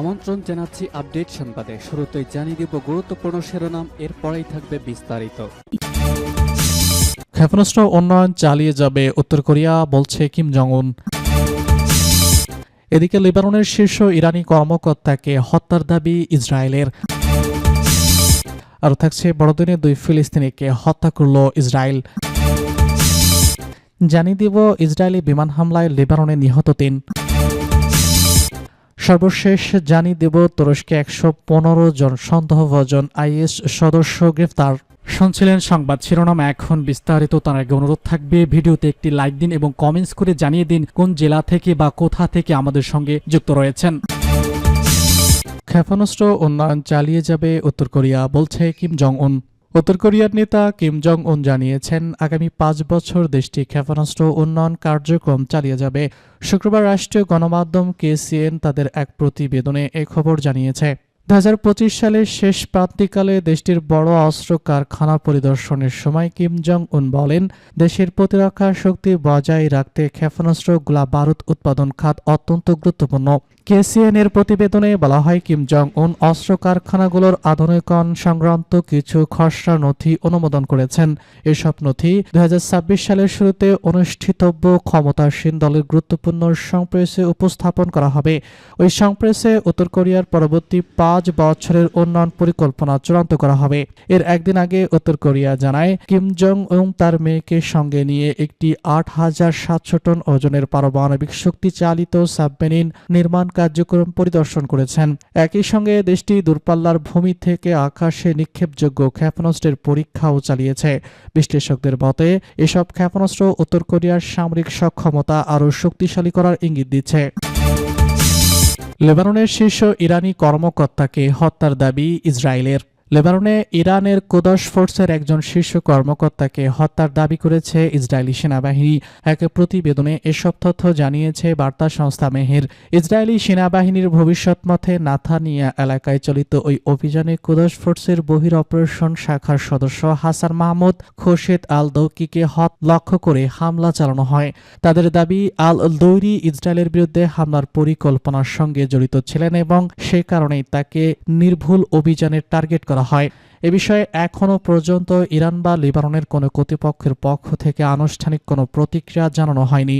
আমন্ত্রণ জানাচ্ছি আপডেট সংবাদে। শুরুতেই জানিয়ে দিব গুরুত্বপূর্ণ শিরোনাম, এরপরেই থাকবে বিস্তারিত। ক্ষেপণাস্ত্র উন্নয়ন চালিয়ে যাবে উত্তর কোরিয়া, বলছে কিম জং উন এদিকে লেবাননের শীর্ষ ইরানি কর্মকর্তাকে হত্যার দাবি ইসরায়েলের। আরও থাকছে বড়দিনে দুই ফিলিস্তিনিকে হত্যা করল ইসরায়েল। জানিয়ে দিব, ইসরায়েলি বিমান হামলায় লেবাননে নিহত তিন। সর্বশেষ জানিয়ে দেব তুরস্কে একশো পনেরো জন সন্দেহভাজন আইএস সদস্য গ্রেফতার শুনছিলেন সংবাদ শিরোনাম। এখন বিস্তারিত তার আগে অনুরোধ থাকবে ভিডিওতে একটি লাইক দিন এবং কমেন্টস করে জানিয়ে দিন কোন জেলা থেকে বা কোথা থেকে আমাদের সঙ্গে যুক্ত রয়েছেন। ক্ষেপণাস্ত্র উন্নয়ন চালিয়ে যাবে উত্তর কোরিয়া বলছে কিম জং উন উত্তর কোরিয়ার নেতা কিম জং উন জানিয়েছেন, আগামী পাঁচ বছর দেশটি ক্ষেপণাস্ত্র উন্নয়ন কার্যক্রম চালিয়ে যাবে। শুক্রবার রাষ্ট্রীয় গণমাধ্যম কেসিএন তাদের এক প্রতিবেদনে এ খবর জানিয়েছে। দু হাজার পঁচিশ সালের শেষ প্রান্তিকালে দেশটির বড় অস্ত্র কারখানা পরিদর্শনের সময় কিম জং উন বলেন, দেশের প্রতিরক্ষা শক্তি বজায় রাখতে ক্ষেপণাস্ত্র গোলা বারুদ উৎপাদন খাত অত্যন্ত গুরুত্বপূর্ণ। কেসিএন এর প্রতিবেদনে বলা হয়, কিম জং উন অস্ত্র কারখানাগুলোর আধুনিকরণ সংক্রান্ত কিছু খসড়া নথি অনুমোদন করেছেন। এসব নথি দুই সালের শুরুতে অনুষ্ঠিতব্য ক্ষমতাসীন দলের গুরুত্বপূর্ণ সংপ্রেসে উপস্থাপন করা হবে। ওই সংপ্রেসে উত্তর কোরিয়ার পরবর্তী পাঁচ বছরের উন্নয়ন পরিকল্পনা চূড়ান্ত করা হবে। এর একদিন আগে উত্তর কোরিয়া জানায়, কিম জং উং তার মেয়েকে সঙ্গে নিয়ে একটি আট হাজার সাতশো টন ওজনের পারমাণবিক শক্তি চালিত সাবমেরিন নির্মাণ কার্যক্রম পরিদর্শন করেছেন। একই সঙ্গে দেশটি দূরপাল্লার ভূমি থেকে আকাশে নিক্ষেপযোগ্য ক্ষেপণাস্ত্রের পরীক্ষাও চালিয়েছে। বিশ্লেষকদের মতে, এসব ক্ষেপণাস্ত্র উত্তর কোরিয়ার সামরিক সক্ষমতা আরও শক্তিশালী করার ইঙ্গিত দিচ্ছে। লেবাননের শীর্ষ ইরানি কর্মকর্তাকে হত্যার দাবি ইসরায়েলের। লেবাননে ইরানের কোদস ফোর্সের একজন শীর্ষ কর্মকর্তাকে হত্যার দাবি করেছে ইসরায়েলি সেনাবাহিনী। এক প্রতিবেদনে এসব তথ্য জানিয়েছে বার্তা সংস্থা মেহের। ইসরায়েলি সেনাবাহিনীর ভবিষ্যৎ মতে নাথানিয়া এলাকায় চলিত ওই অভিযানে কোদস ফোর্সের বহির অপারেশন শাখার সদস্য হাসান মাহমুদ খোরশেদ আল দৌকিকে হত লক্ষ্য করে হামলা চালানো হয়। তাদের দাবি আল দৌরি ইসরায়েলের বিরুদ্ধে হামলার পরিকল্পনার সঙ্গে জড়িত ছিলেন এবং সে কারণেই তাকে নির্ভুল অভিযানের টার্গেট করা হয়। এ বিষয়ে এখনও পর্যন্ত ইরান বা লিবাননের কোনো কর্তৃপক্ষের পক্ষ থেকে আনুষ্ঠানিক কোনো প্রতিক্রিয়া জানানো হয়নি।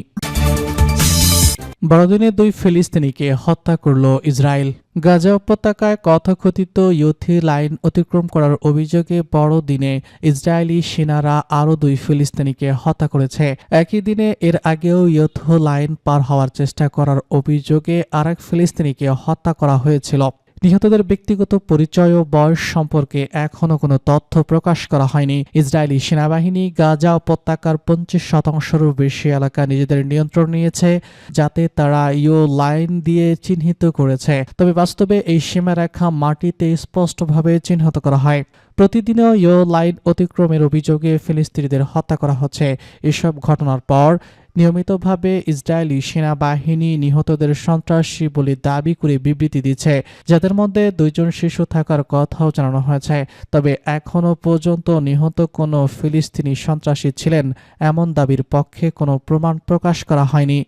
বড়দিনে দুই ফিলিস্তিনিকে হত্যা করল ইসরায়েল। গাজা উপত্যকায় কথকথিত ইউথি লাইন অতিক্রম করার অভিযোগে বড়দিনে ইসরায়েলি সেনারা আরও দুই ফিলিস্তিনিকে হত্যা করেছে। একই দিনে এর আগেও ইউথ লাইন পার হওয়ার চেষ্টা করার অভিযোগে আরেক ফিলিস্তিনিকে হত্যা করা হয়েছিল। নিহতদের ব্যক্তিগত পরিচয় ও বয়স সম্পর্কে এখনও কোনো তথ্য প্রকাশ করা হয়নি। ইসরায়েলি সেনাবাহিনী গাজা উপত্যকার পঞ্চাশ শতাংশেরও বেশি এলাকা নিজেদের নিয়ন্ত্রণ নিয়েছে, যাতে তারা ইও লাইন দিয়ে চিহ্নিত করেছে। তবে বাস্তবে এই সীমারেখা মাটিতে স্পষ্টভাবে চিহ্নিত করা হয়। প্রতিদিনও ইও লাইন অতিক্রমের অভিযোগে ফিলিস্তিনিদের হত্যা করা হচ্ছে। এসব ঘটনার পর নিয়মিতভাবে ইসরায়েলি সেনাবাহিনী নিহতদের সন্ত্রাসী বলে দাবি করে বিবৃতি দিচ্ছে যাদের মধ্যে দুইজন শিশু থাকার কথাও জানানো হয়েছে। তবে এখনও পর্যন্ত নিহত কোনো ফিলিস্তিনি সন্ত্রাসী ছিলেন এমন দাবির পক্ষে কোনো প্রমাণ প্রকাশ করা হয়নি।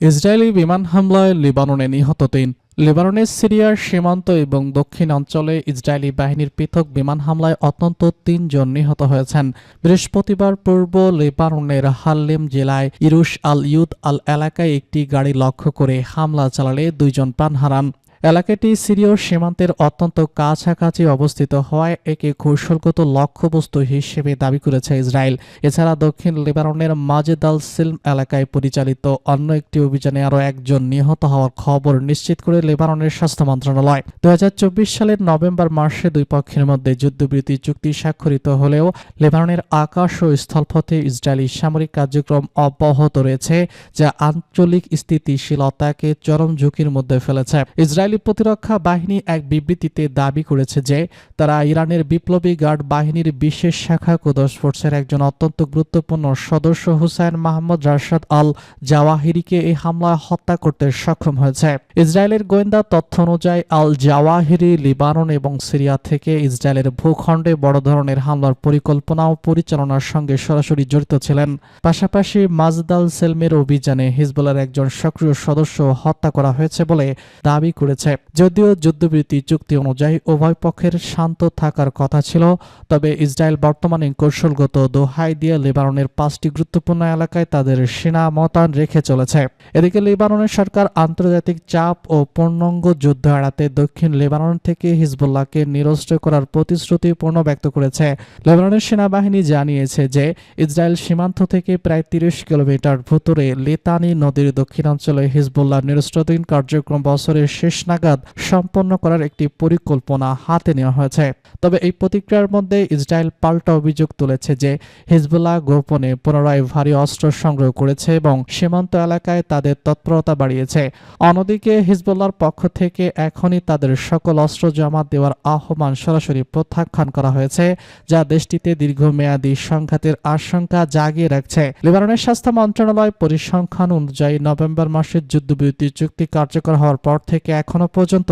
ইসরায়েলি বিমান হামলায় লিবাননে নিহত তিন লেবাননের সিরিয়ার সীমান্ত এবং দক্ষিণ অঞ্চলে ইসরায়েলি বাহিনীর পৃথক বিমান হামলায় অত্যন্ত তিনজন নিহত হয়েছেন। বৃহস্পতিবার পূর্ব লেবাননের হাল্লেম জেলায় ইরুশ আল ইউদ আল এলাকায় একটি গাড়ি লক্ষ্য করে হামলা চালালে দুইজন প্রাণ হারান। এলাকাটি সিরিয় সীমান্তের অত্যন্ত কাছাকাছি অবস্থিত হওয়ায় একে কৌশলগত লক্ষ্যবস্তু হিসেবে দাবি করেছে ইসরায়েল। এছাড়া দক্ষিণ লেবাননের মাজেদ আল সিলম এলাকায় পরিচালিত অন্য একটি অভিযানে আরও একজন নিহত হওয়ার খবর নিশ্চিত করে লেবাননের স্বাস্থ্য মন্ত্রণালয়। দুই হাজার চব্বিশ সালের নভেম্বর মাসে দুই পক্ষের মধ্যে যুদ্ধবিরতি চুক্তি স্বাক্ষরিত হলেও লেবাননের আকাশ ও স্থলপথে ইসরায়েলি সামরিক কার্যক্রম অব্যাহত রয়েছে, যা আঞ্চলিক স্থিতিশীলতাকে চরম ঝুঁকির মধ্যে ফেলেছে। ইসরায়েলি ইসরায়েলি প্রতিরক্ষা বাহিনী এক বিবৃতিতে দাবি করেছে যে, তারা ইরানের বিপ্লবী গার্ড বাহিনীর বিশেষ শাখা কুদস ফোর্সের একজন অত্যন্ত গুরুত্বপূর্ণ সদস্য হুসাইন মাহমুদ রাশাদ আল জাওয়াহিরিকে এই হামলায় হত্যা করতে সক্ষম হয়েছে। ইসরায়েলের গোয়েন্দা তথ্য অনুযায়ী, আল জাওয়াহিরি লিবানন এবং সিরিয়া থেকে ইসরায়েলের ভূখণ্ডে বড় ধরনের হামলার পরিকল্পনা ও পরিচালনার সঙ্গে সরাসরি জড়িত ছিলেন। পাশাপাশি মাজদাল সেলমের অভিযানে হিজবুলের একজন সক্রিয় সদস্য হত্যা করা হয়েছে বলে দাবি করেছে যদিও যুদ্ধবিরতি চুক্তি অনুযায়ী উভয় পক্ষের শান্ত থাকার কথা ছিল, তবে ইসরায়েল বর্তমানে কৌশলগত দোহাই দিয়ে লেবাননের পাঁচটি গুরুত্বপূর্ণ এলাকায় তাদের সেনা মোতায়েন রেখে চলেছে। এদিকে লেবাননের সরকার আন্তর্জাতিক চাপ ও পূর্ণাঙ্গ যুদ্ধ এড়াতে দক্ষিণ লেবানন থেকে হিজবুল্লাহকে নিরস্ত্র করার প্রতিশ্রুতি পূর্ণ ব্যক্ত করেছে। লেবাননের সেনাবাহিনী জানিয়েছে যে, ইসরায়েল সীমান্ত থেকে প্রায় তিরিশ কিলোমিটার ভুতরে লেতানি নদীর দক্ষিণাঞ্চলে হিজবুল্লাহ নিরস্ত্রহীন কার্যক্রম বছরের শেষ নাগাদ সম্পন্ন করার একটি পরিকল্পনা হাতে নেওয়া হয়েছে। তবে এই প্রতিক্রিয়ার মধ্যে ইসরায়েল পাল্টা অভিযোগ তুলেছে যে হিজবুল্লাহ গোপনে পুনরায় ভারী অস্ত্র সংগ্রহ করেছে এবং সীমান্ত এলাকায় তাদের তৎপরতা বাড়িয়েছে। অন্যদিকে হিজবুল্লাহর পক্ষ থেকে এখনই তাদের সকল অস্ত্র জমা দেওয়ার আহ্বান সরাসরি প্রত্যাখ্যান করা হয়েছে, যা দেশটিতে দীর্ঘমেয়াদী সংঘাতের আশঙ্কা জাগিয়ে রাখছে। লেবাননের স্বাস্থ্য মন্ত্রণালয় পরিসংখ্যান অনুযায়ী নভেম্বর মাসের যুদ্ধবিরতি চুক্তি কার্যকর হওয়ার পর থেকে এখনও পর্যন্ত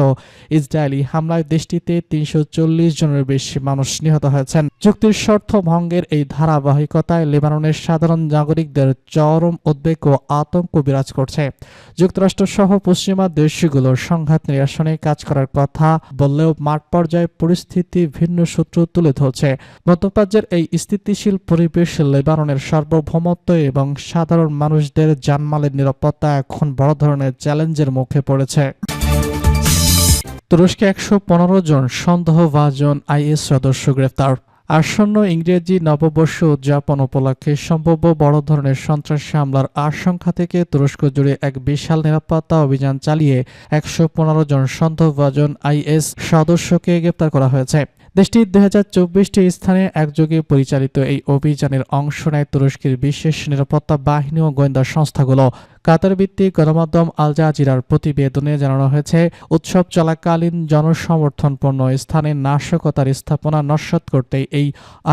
ইসরায়েলি হামলায় দেশটিতে তিনশো চল্লিশ জনের বেশি মানুষ নিহত হয়েছেন। চুক্তির শর্ত ভঙ্গের এই ধারাবাহিকতায় লেবাননের সাধারণ নাগরিকদের চরম উদ্বেগ ও আতঙ্ক বিরাজ করছে। যুক্তরাষ্ট্র সহ পশ্চিমা দেশগুলোর সংঘাত নিরসনে কাজ করার কথা বললেও মাঠ পর্যায়ে পরিস্থিতি ভিন্ন সূত্র তুলে ধরছে। মধ্যপ্রাচ্যের এই স্থিতিশীল পরিবেশ লেবাননের সার্বভৌমত্ব এবং সাধারণ মানুষদের জানমালের নিরাপত্তা এখন বড় ধরনের চ্যালেঞ্জের মুখে পড়েছে। তুরস্কে একশো পনেরো জন সন্দেহভাজন আইএস সদস্য গ্রেফতার আসন্ন ইংরেজি নববর্ষ উদযাপন উপলক্ষে সম্ভাব্য বড় ধরনের সন্ত্রাসী হামলার আশঙ্কা থেকে তুরস্ক জুড়ে এক বিশাল নিরাপত্তা অভিযান চালিয়ে একশো পনেরো জন সন্দেহভাজন আইএস সদস্যকে গ্রেপ্তার করা হয়েছে। দেশটির দুই হাজার চব্বিশটি স্থানে একযোগে পরিচালিত এই অভিযানের অংশ নেয় তুরস্কের বিশেষ নিরাপত্তা বাহিনী ও গোয়েন্দা সংস্থাগুলো। কাতার ভিত্তিক গণমাধ্যম আল জাজিরার প্রতিবেদনে জানানো হয়েছে, উৎসব চলাকালীন জনসমর্থনপূর্ণ স্থানে নাশকতার স্থাপনা নস্বাত করতে এই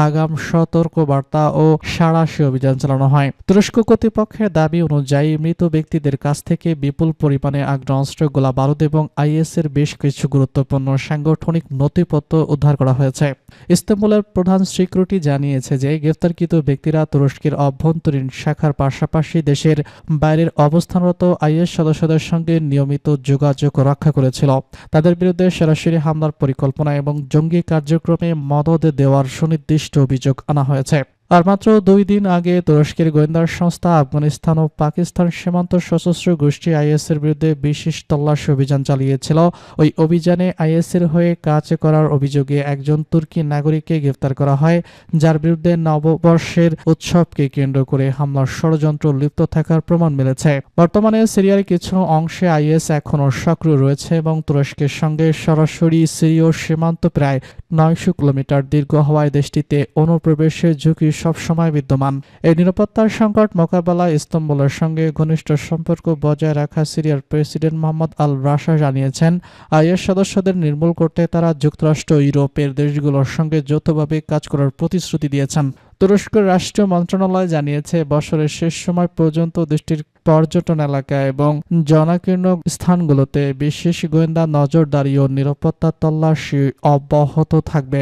আগাম সতর্ক বার্তা ও সাড়াশি অভিযান চালানো হয়। তুরস্ক কর্তৃপক্ষের দাবি অনুযায়ী মৃত ব্যক্তিদের কাছ থেকে বিপুল পরিমাণে আগ্নেয়াস্ত্র গোলা বারুদ এবং আইএস এর বেশ কিছু গুরুত্বপূর্ণ সাংগঠনিক নথিপত্র উদ্ধার করা হয়েছে। ইস্তাম্বুলের প্রধান সিকিউরিটি জানিয়েছে যে গ্রেফতারকৃত ব্যক্তিরা তুরস্কের অভ্যন্তরীণ শাখার পাশাপাশি দেশের বাইরের অবস্থানরত আইএস সদস্যদের সঙ্গে নিয়মিত যোগাযোগ রক্ষা করেছিল। তাদের বিরুদ্ধে সরাসরি হামলার পরিকল্পনা এবং জঙ্গি কার্যক্রমে মদদ দেওয়ার সুনির্দিষ্ট অভিযোগ আনা হয়েছে। আর মাত্র দুই দিন আগে তুরস্কের গোয়েন্দা সংস্থা আফগানিস্তান ও পাকিস্তান সীমান্ত সশস্ত্র গোষ্ঠী আইএস এর বিরুদ্ধে বিশেষ তল্লাশি অভিযান চালিয়েছিল। ওই অভিযানে আইএস এর হয়ে কাজ করার অভিযোগে একজন তুর্কি নাগরিককে গ্রেফতার করা হয়, যার বিরুদ্ধে নববর্ষের উৎসবকে কেন্দ্র করে হামলার ষড়যন্ত্র লিপ্ত থাকার প্রমাণ মিলেছে। বর্তমানে সিরিয়ার কিছু অংশে আইএস এখনও সক্রিয় রয়েছে এবং তুরস্কের সঙ্গে সরাসরি সিরীয় সীমান্ত প্রায় নয়শো কিলোমিটার দীর্ঘ হওয়ায় দেশটিতে অনুপ্রবেশের ঝুঁকি সবসময় বিদ্যমান। এই নিরাপত্তার সংকট মোকাবেলায় ইস্তম্বুলের সঙ্গে ঘনিষ্ঠ সম্পর্ক বজায় রাখা সিরিয়ার প্রেসিডেন্ট মোহাম্মদ আল রাশা জানিয়েছেন, আইএস সদস্যদের নির্মূল করতে তারা যুক্তরাষ্ট্র, ইউরোপের দেশগুলোর সঙ্গে যৌথভাবে কাজ করার প্রতিশ্রুতি দিয়েছেন। তুরস্কের রাষ্ট্রীয় মন্ত্রণালয় জানিয়েছে, বছরের শেষ সময় পর্যন্ত দেশটির পর্যটন এলাকা এবং জনাকীর্ণ স্থানগুলোতে বিশেষ গোয়েন্দা নজরদারি ও নিরাপত্তা তল্লাশি অব্যাহত থাকবে।